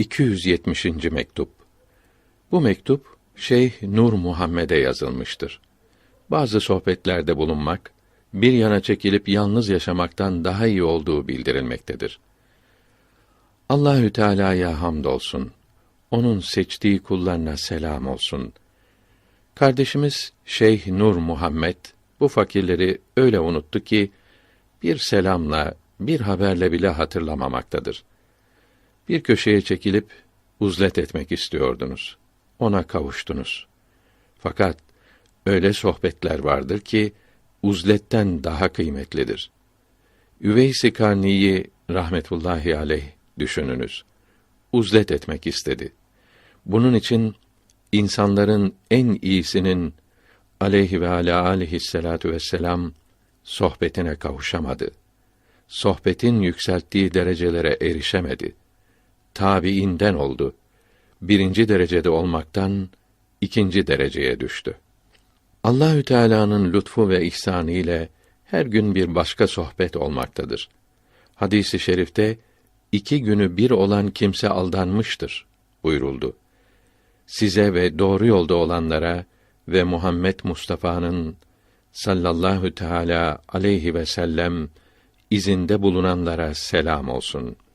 270. mektup. Bu mektup Şeyh Nur Muhammed'e yazılmıştır. Bazı sohbetlerde bulunmak bir yana çekilip yalnız yaşamaktan daha iyi olduğu bildirilmektedir. Allahü Teala'ya hamdolsun. Onun seçtiği kullarına selam olsun. Kardeşimiz Şeyh Nur Muhammed bu fakirleri öyle unuttu ki bir selamla, bir haberle bile hatırlamamaktadır. Bir köşeye çekilip uzlet etmek istiyordunuz. Ona kavuştunuz. Fakat öyle sohbetler vardır ki uzletten daha kıymetlidir. Üveys-i Karni'yi rahmetullahi aleyh düşününüz. Uzlet etmek istedi. Bunun için insanların en iyisinin aleyhi ve ala aleyhisselatu vesselam sohbetine kavuşamadı. Sohbetin yükselttiği derecelere erişemedi. Tabiinden oldu. Birinci derecede olmaktan ikinci dereceye düştü. Allahü Teala'nın lütfu ve ihsanı ile her gün bir başka sohbet olmaktadır. Hadisi şerifte iki günü bir olan kimse aldanmıştır buyuruldu. Size ve doğru yolda olanlara ve Muhammed Mustafa'nın sallallahu teala aleyhi ve sellem izinde bulunanlara selam olsun.''